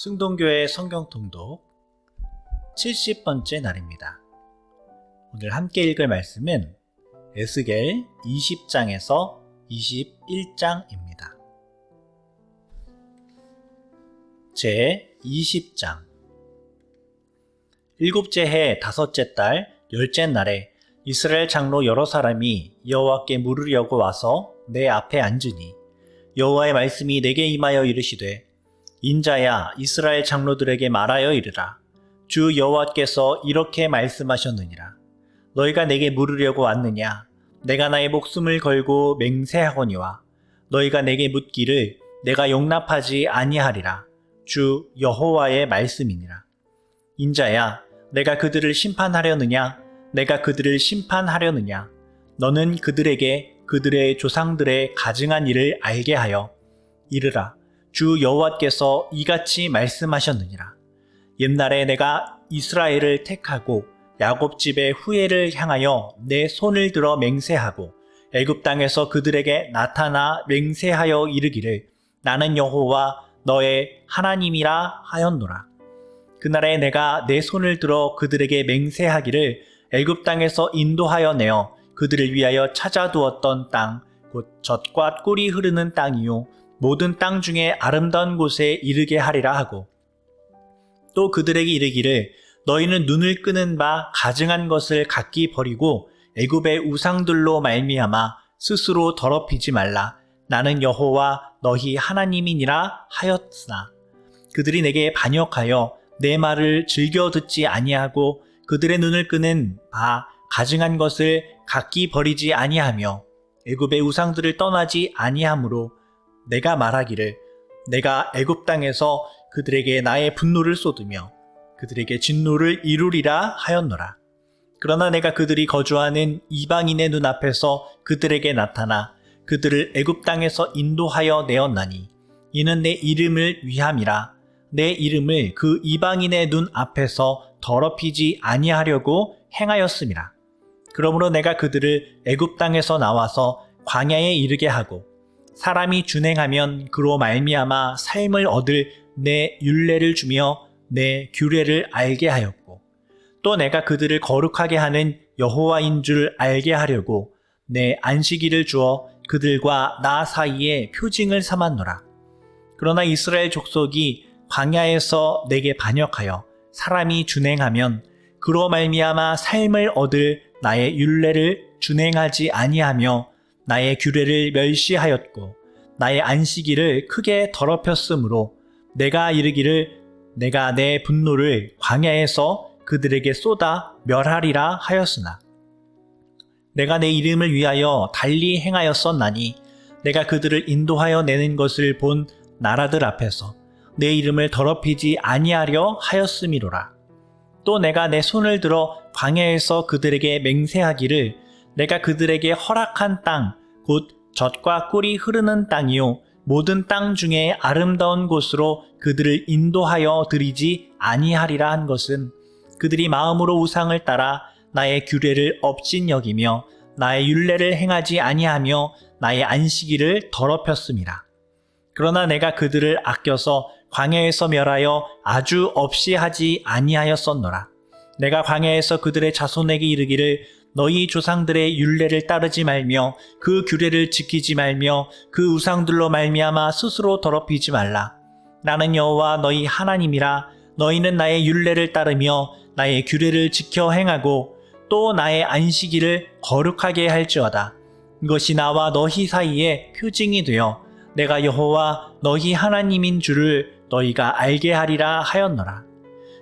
승동교회 성경통독 70번째 날입니다. 오늘 함께 읽을 말씀은 에스겔 20장에서 21장입니다. 제 20장 일곱째 해 다섯째 달 열째 날에 이스라엘 장로 여러 사람이 여호와께 물으려고 와서 내 앞에 앉으니 여호와의 말씀이 내게 임하여 이르시되 인자야 이스라엘 장로들에게 말하여 이르라. 주 여호와께서 이렇게 말씀하셨느니라. 너희가 내게 물으려고 왔느냐? 내가 나의 목숨을 걸고 맹세하거니와 너희가 내게 묻기를 내가 용납하지 아니하리라. 주 여호와의 말씀이니라. 인자야 내가 그들을 심판하려느냐? 내가 그들을 심판하려느냐? 너는 그들에게 그들의 조상들의 가증한 일을 알게 하여 이르라 주 여호와께서 이같이 말씀하셨느니라. 옛날에 내가 이스라엘을 택하고 야곱 집의 후예를 향하여 내 손을 들어 맹세하고 애굽 땅에서 그들에게 나타나 맹세하여 이르기를 나는 여호와 너의 하나님이라 하였노라. 그날에 내가 내 손을 들어 그들에게 맹세하기를 애굽 땅에서 인도하여 내어 그들을 위하여 찾아두었던 땅 곧 젖과 꿀이 흐르는 땅이요 모든 땅 중에 아름다운 곳에 이르게 하리라 하고 또 그들에게 이르기를 너희는 눈을 끄는 바 가증한 것을 각기 버리고 애굽의 우상들로 말미암아 스스로 더럽히지 말라. 나는 여호와 너희 하나님이니라 하였으나 그들이 내게 반역하여 내 말을 즐겨 듣지 아니하고 그들의 눈을 끄는 바 가증한 것을 각기 버리지 아니하며 애굽의 우상들을 떠나지 아니하므로 내가 말하기를 내가 애굽 땅에서 그들에게 나의 분노를 쏟으며 그들에게 진노를 이루리라 하였노라. 그러나 내가 그들이 거주하는 이방인의 눈앞에서 그들에게 나타나 그들을 애굽 땅에서 인도하여 내었나니 이는 내 이름을 위함이라 내 이름을 그 이방인의 눈 앞에서 더럽히지 아니하려고 행하였음이라. 그러므로 내가 그들을 애굽 땅에서 나와서 광야에 이르게 하고 사람이 준행하면 그로 말미암아 삶을 얻을 내 율례를 주며 내 규례를 알게 하였고 또 내가 그들을 거룩하게 하는 여호와인 줄 알게 하려고 내 안식일을 주어 그들과 나 사이에 표징을 삼았노라. 그러나 이스라엘 족속이 광야에서 내게 반역하여 사람이 준행하면 그로 말미암아 삶을 얻을 나의 율례를 준행하지 아니하며 나의 규례를 멸시하였고 나의 안식일을 크게 더럽혔으므로 내가 이르기를 내가 내 분노를 광야에서 그들에게 쏟아 멸하리라 하였으나 내가 내 이름을 위하여 달리 행하였었나니 내가 그들을 인도하여 내는 것을 본 나라들 앞에서 내 이름을 더럽히지 아니하려 하였음이로라. 또 내가 내 손을 들어 광야에서 그들에게 맹세하기를 내가 그들에게 허락한 땅, 곧 젖과 꿀이 흐르는 땅이요 모든 땅 중에 아름다운 곳으로 그들을 인도하여 드리지 아니하리라 한 것은 그들이 마음으로 우상을 따라 나의 규례를 업신 여기며 나의 율례를 행하지 아니하며 나의 안식일을 더럽혔습니다. 그러나 내가 그들을 아껴서 광야에서 멸하여 아주 없이 하지 아니하였었노라. 내가 광야에서 그들의 자손에게 이르기를 너희 조상들의 율례를 따르지 말며 그 규례를 지키지 말며 그 우상들로 말미암아 스스로 더럽히지 말라. 나는 여호와 너희 하나님이라 너희는 나의 율례를 따르며 나의 규례를 지켜 행하고 또 나의 안식일을 거룩하게 할지어다. 이것이 나와 너희 사이에 표징이 되어 내가 여호와 너희 하나님인 줄을 너희가 알게 하리라 하였노라.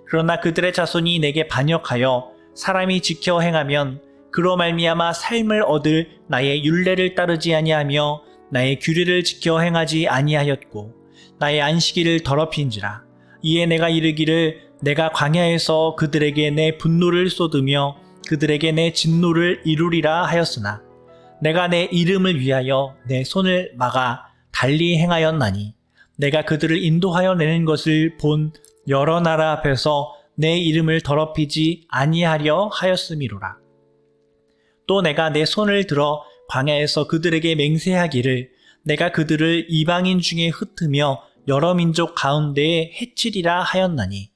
그러나 그들의 자손이 내게 반역하여 사람이 지켜 행하면 그로 말미암아 삶을 얻을 나의 율례를 따르지 아니하며 나의 규례를 지켜 행하지 아니하였고 나의 안식일을 더럽힌지라 이에 내가 이르기를 내가 광야에서 그들에게 내 분노를 쏟으며 그들에게 내 진노를 이루리라 하였으나 내가 내 이름을 위하여 내 손을 막아 달리 행하였나니 내가 그들을 인도하여 내는 것을 본 여러 나라 앞에서 내 이름을 더럽히지 아니하려 하였음이로라. 또 내가 내 손을 들어 광야에서 그들에게 맹세하기를 내가 그들을 이방인 중에 흩으며 여러 민족 가운데에 해치리라 하였나니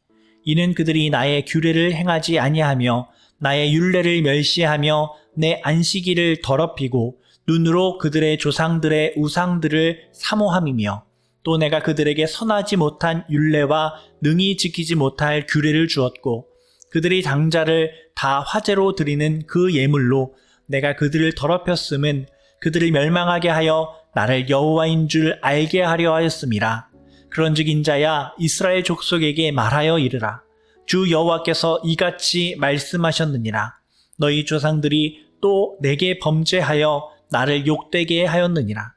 이는 그들이 나의 규례를 행하지 아니하며 나의 율례를 멸시하며 내 안식일을 더럽히고 눈으로 그들의 조상들의 우상들을 사모함이며 또 내가 그들에게 선하지 못한 율례와 능히 지키지 못할 규례를 주었고 그들이 장자를 다 화제로 드리는 그 예물로 내가 그들을 더럽혔음은 그들을 멸망하게 하여 나를 여호와인 줄 알게 하려 하였음이라. 그런즉 인자야 이스라엘 족속에게 말하여 이르라. 주 여호와께서 이같이 말씀하셨느니라. 너희 조상들이 또 내게 범죄하여 나를 욕되게 하였느니라.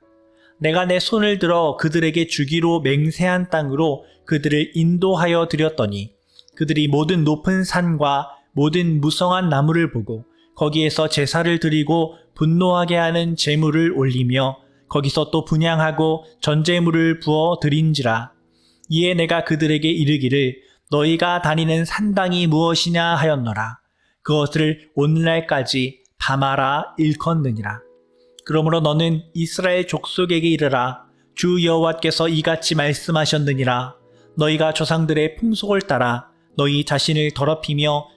내가 내 손을 들어 그들에게 주기로 맹세한 땅으로 그들을 인도하여 드렸더니 그들이 모든 높은 산과 모든 무성한 나무를 보고 거기에서 제사를 드리고 분노하게 하는 제물을 올리며 거기서 또 분양하고 전제물을 부어 드린지라. 이에 내가 그들에게 이르기를 너희가 다니는 산당이 무엇이냐 하였노라. 그것을 오늘날까지 밤하라 일컫느니라. 그러므로 너는 이스라엘 족속에게 이르라. 주 여호와께서 이같이 말씀하셨느니라. 너희가 조상들의 풍속을 따라 너희 자신을 더럽히며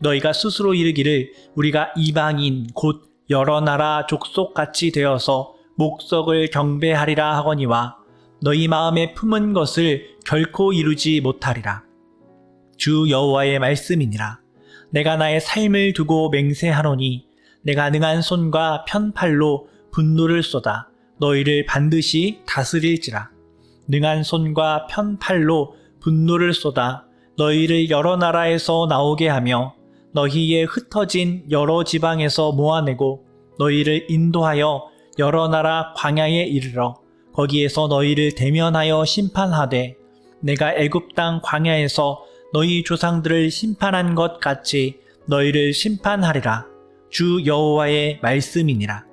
너희가 스스로 이르기를 우리가 이방인 곧 여러 나라 족속 같이 되어서 목석을 경배하리라 하거니와 너희 마음에 품은 것을 결코 이루지 못하리라. 주 여호와의 말씀이니라. 내가 나의 삶을 두고 맹세하노니 내가 능한 손과 편팔로 분노를 쏟아 너희를 반드시 다스릴지라. 능한 손과 편팔로 분노를 쏟아 너희를 여러 나라에서 나오게 하며 너희의 흩어진 여러 지방에서 모아내고 너희를 인도하여 여러 나라 광야에 이르러 거기에서 너희를 대면하여 심판하되 내가 애굽 땅 광야에서 너희 조상들을 심판한 것 같이 너희를 심판하리라. 주 여호와의 말씀이니라.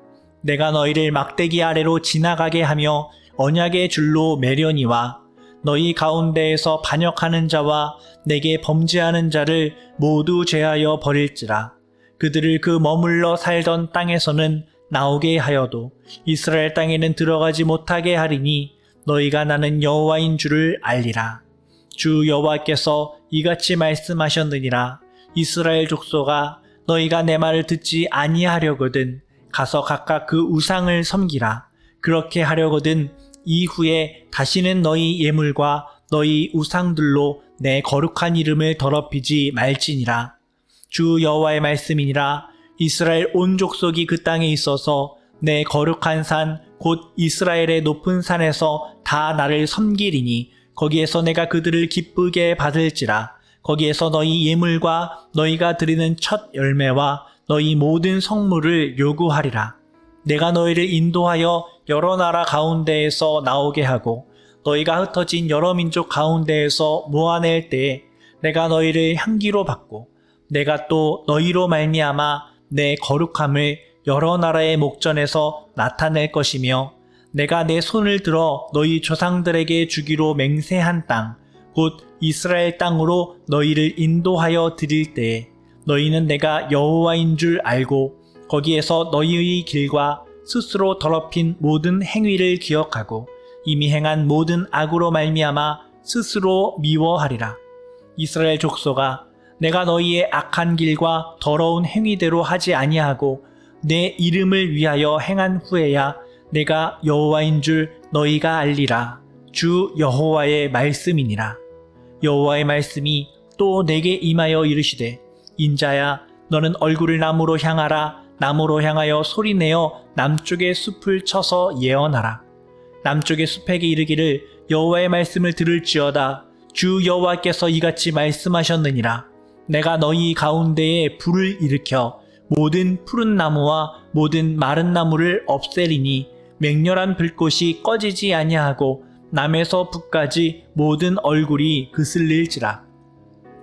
내가 너희를 막대기 아래로 지나가게 하며 언약의 줄로 매려니와 너희 가운데에서 반역하는 자와 내게 범죄하는 자를 모두 제하여 버릴지라 그들을 그 머물러 살던 땅에서는 나오게 하여도 이스라엘 땅에는 들어가지 못하게 하리니 너희가 나는 여호와인 줄을 알리라. 주 여호와께서 이같이 말씀하셨느니라. 이스라엘 족속아 너희가 내 말을 듣지 아니하려거든 가서 각각 그 우상을 섬기라. 그렇게 하려거든 이후에 다시는 너희 예물과 너희 우상들로 내 거룩한 이름을 더럽히지 말지니라. 주 여호와의 말씀이니라. 이스라엘 온 족속이 그 땅에 있어서 내 거룩한 산 곧 이스라엘의 높은 산에서 다 나를 섬기리니 거기에서 내가 그들을 기쁘게 받을지라. 거기에서 너희 예물과 너희가 드리는 첫 열매와 너희 모든 성물을 요구하리라. 내가 너희를 인도하여 여러 나라 가운데에서 나오게 하고 너희가 흩어진 여러 민족 가운데에서 모아낼 때에 내가 너희를 향기로 받고 내가 또 너희로 말미암아 내 거룩함을 여러 나라의 목전에서 나타낼 것이며 내가 내 손을 들어 너희 조상들에게 주기로 맹세한 땅, 곧 이스라엘 땅으로 너희를 인도하여 드릴 때에 너희는 내가 여호와인 줄 알고 거기에서 너희의 길과 스스로 더럽힌 모든 행위를 기억하고 이미 행한 모든 악으로 말미암아 스스로 미워하리라. 이스라엘 족속아 내가 너희의 악한 길과 더러운 행위대로 하지 아니하고 내 이름을 위하여 행한 후에야 내가 여호와인 줄 너희가 알리라. 주 여호와의 말씀이니라. 여호와의 말씀이 또 내게 임하여 이르시되 인자야 너는 얼굴을 남으로 향하라 남으로 향하여 소리내어 남쪽의 숲을 쳐서 예언하라. 남쪽의 숲에게 이르기를 여호와의 말씀을 들을지어다. 주 여호와께서 이같이 말씀하셨느니라. 내가 너희 가운데에 불을 일으켜 모든 푸른 나무와 모든 마른 나무를 없애리니 맹렬한 불꽃이 꺼지지 아니하고 남에서 북까지 모든 얼굴이 그슬릴지라.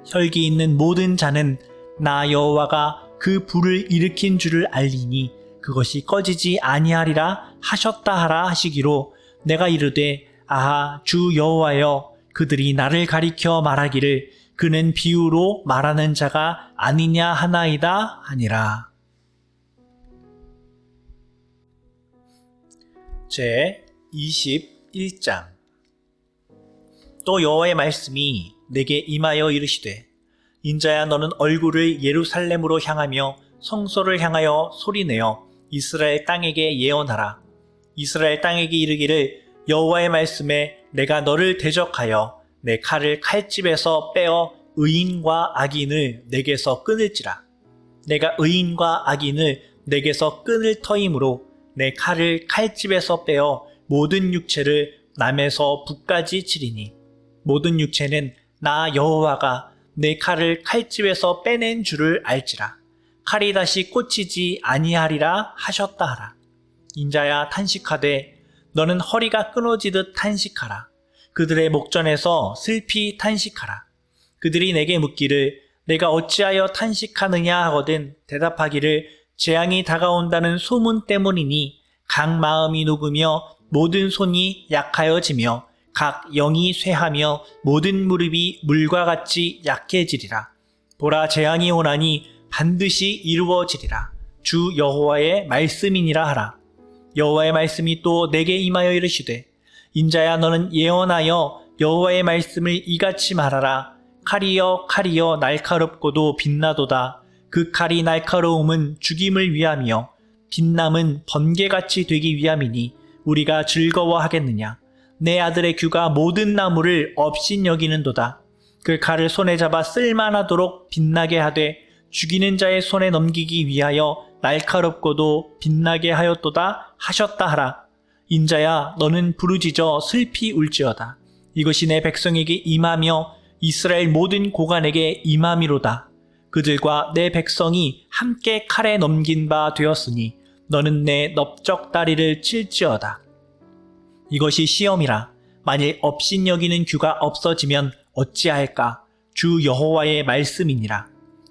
혈기 있는 모든 자는 나 여호와가 그 불을 일으킨 줄을 알리니 그것이 꺼지지 아니하리라 하셨다 하라 하시기로 내가 이르되 아하 주 여호와여 그들이 나를 가리켜 말하기를 그는 비유로 말하는 자가 아니냐 하나이다 하니라. 제 21장 또 여호와의 말씀이 내게 임하여 이르시되 인자야 너는 얼굴을 예루살렘으로 향하며 성소를 향하여 소리내어 이스라엘 땅에게 예언하라. 이스라엘 땅에게 이르기를 여호와의 말씀에 내가 너를 대적하여 내 칼을 칼집에서 빼어 의인과 악인을 내게서 끊을지라. 내가 의인과 악인을 내게서 끊을 터이므로 내 칼을 칼집에서 빼어 모든 육체를 남에서 북까지 치리니. 모든 육체는 나 여호와가 내 칼을 칼집에서 빼낸 줄을 알지라. 칼이 다시 꽂히지 아니하리라 하셨다 하라. 인자야 탄식하되 너는 허리가 끊어지듯 탄식하라. 그들의 목전에서 슬피 탄식하라. 그들이 내게 묻기를 내가 어찌하여 탄식하느냐 하거든 대답하기를 재앙이 다가온다는 소문 때문이니 각 마음이 녹으며 모든 손이 약하여지며 각 영이 쇠하며 모든 무릎이 물과 같이 약해지리라. 보라 재앙이 오나니 반드시 이루어지리라. 주 여호와의 말씀이니라 하라. 여호와의 말씀이 또 내게 임하여 이르시되 인자야 너는 예언하여 여호와의 말씀을 이같이 말하라. 칼이여 칼이여 날카롭고도 빛나도다. 그 칼이 날카로움은 죽임을 위함이요 빛남은 번개같이 되기 위함이니 우리가 즐거워하겠느냐. 내 아들의 규가 모든 나무를 업신 여기는도다. 그 칼을 손에 잡아 쓸만하도록 빛나게 하되 죽이는 자의 손에 넘기기 위하여 날카롭고도 빛나게 하였도다 하셨다 하라. 인자야 너는 부르짖어 슬피 울지어다. 이것이 내 백성에게 임하며 이스라엘 모든 고관에게 임함이로다. 그들과 내 백성이 함께 칼에 넘긴 바 되었으니 너는 내 넓적 다리를 칠지어다. 이것이 시험이라. 만일 업신 여기는 규가 없어지면 어찌할까? 주 여호와의 말씀이니라.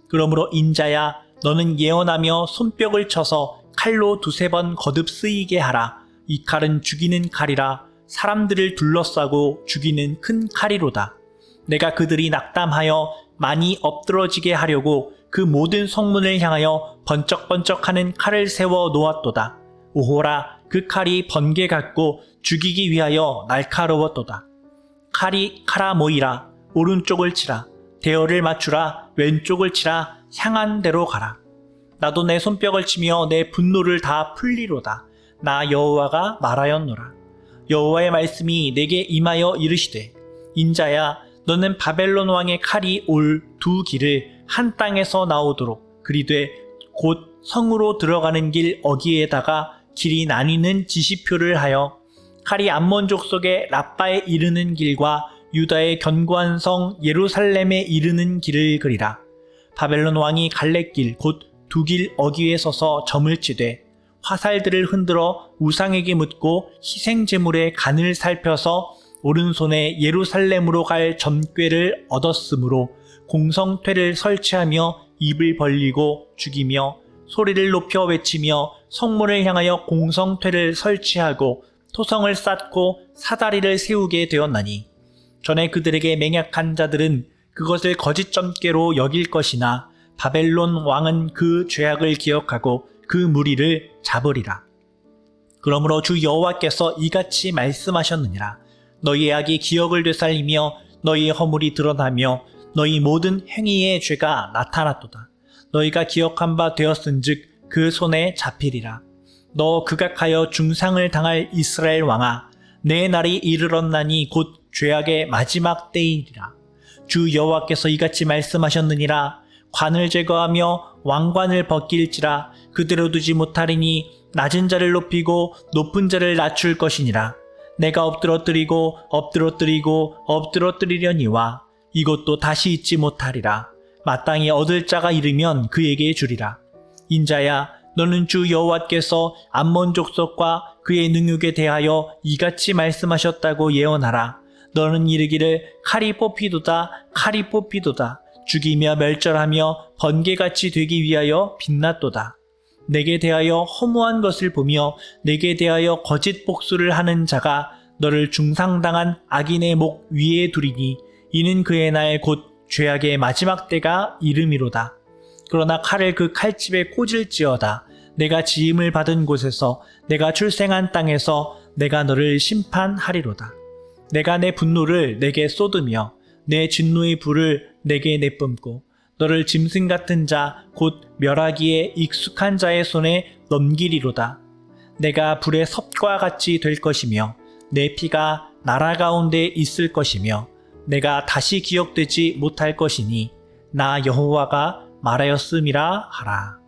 그러므로 인자야 너는 예언하며 손뼉을 쳐서 칼로 두세 번 거듭 쓰이게 하라. 이 칼은 죽이는 칼이라 사람들을 둘러싸고 죽이는 큰 칼이로다. 내가 그들이 낙담하여 많이 엎드러지게 하려고 그 모든 성문을 향하여 번쩍번쩍하는 칼을 세워 놓았도다. 오호라 그 칼이 번개 같고 죽이기 위하여 날카로웠도다. 칼이 칼아 모이라 오른쪽을 치라 대어를 맞추라 왼쪽을 치라 향한 대로 가라. 나도 내 손뼉을 치며 내 분노를 다 풀리로다. 나 여호와가 말하였노라. 여호와의 말씀이 내게 임하여 이르시되 인자야 너는 바벨론 왕의 칼이 올 두 길을 한 땅에서 나오도록 그리되 곧 성으로 들어가는 길 어기에다가 길이 나뉘는 지시표를 하여 칼이 암몬 족속의 라빠에 이르는 길과 유다의 견고한 성 예루살렘에 이르는 길을 그리라. 바벨론 왕이 갈래길 곧 두 길 어기에 서서 점을 치되 화살들을 흔들어 우상에게 묻고 희생 제물의 간을 살펴서 오른손에 예루살렘으로 갈 점괘를 얻었으므로 공성퇴를 설치하며 입을 벌리고 죽이며 소리를 높여 외치며 성문을 향하여 공성퇴를 설치하고 토성을 쌓고 사다리를 세우게 되었나니 전에 그들에게 맹약한 자들은 그것을 거짓 점괘로 여길 것이나 바벨론 왕은 그 죄악을 기억하고 그 무리를 잡으리라. 그러므로 주 여호와께서 이같이 말씀하셨느니라. 너희의 악이 기억을 되살리며 너희의 허물이 드러나며 너희 모든 행위의 죄가 나타났도다. 너희가 기억한 바 되었은즉 그 손에 잡히리라. 너 극악하여 중상을 당할 이스라엘 왕아, 내 날이 이르렀나니 곧 죄악의 마지막 때이리라. 주 여호와께서 이같이 말씀하셨느니라. 관을 제거하며 왕관을 벗길지라 그대로 두지 못하리니 낮은 자를 높이고 높은 자를 낮출 것이니라. 내가 엎드러뜨리고 엎드러뜨리고 엎드러뜨리려니와 이것도 다시 잊지 못하리라. 마땅히 얻을 자가 이르면 그에게 주리라. 인자야, 너는 주 여호와께서 암몬 족속과 그의 능욕에 대하여 이같이 말씀하셨다고 예언하라. 너는 이르기를 칼이 뽑히도다, 칼이 뽑히도다. 죽이며 멸절하며 번개같이 되기 위하여 빛났도다. 내게 대하여 허무한 것을 보며 내게 대하여 거짓 복수를 하는 자가 너를 중상당한 악인의 목 위에 두리니 이는 그의 날 곧 죄악의 마지막 때가 이름이로다. 그러나 칼을 그 칼집에 꽂을지어다. 내가 지임을 받은 곳에서 내가 출생한 땅에서 내가 너를 심판하리로다. 내가 내 분노를 내게 쏟으며 내 진노의 불을 내게 내뿜고 너를 짐승 같은 자 곧 멸하기에 익숙한 자의 손에 넘기리로다. 내가 불의 섭과 같이 될 것이며 내 피가 나라 가운데 있을 것이며 내가 다시 기억되지 못할 것이니 나 여호와가 말하였음이라 하라.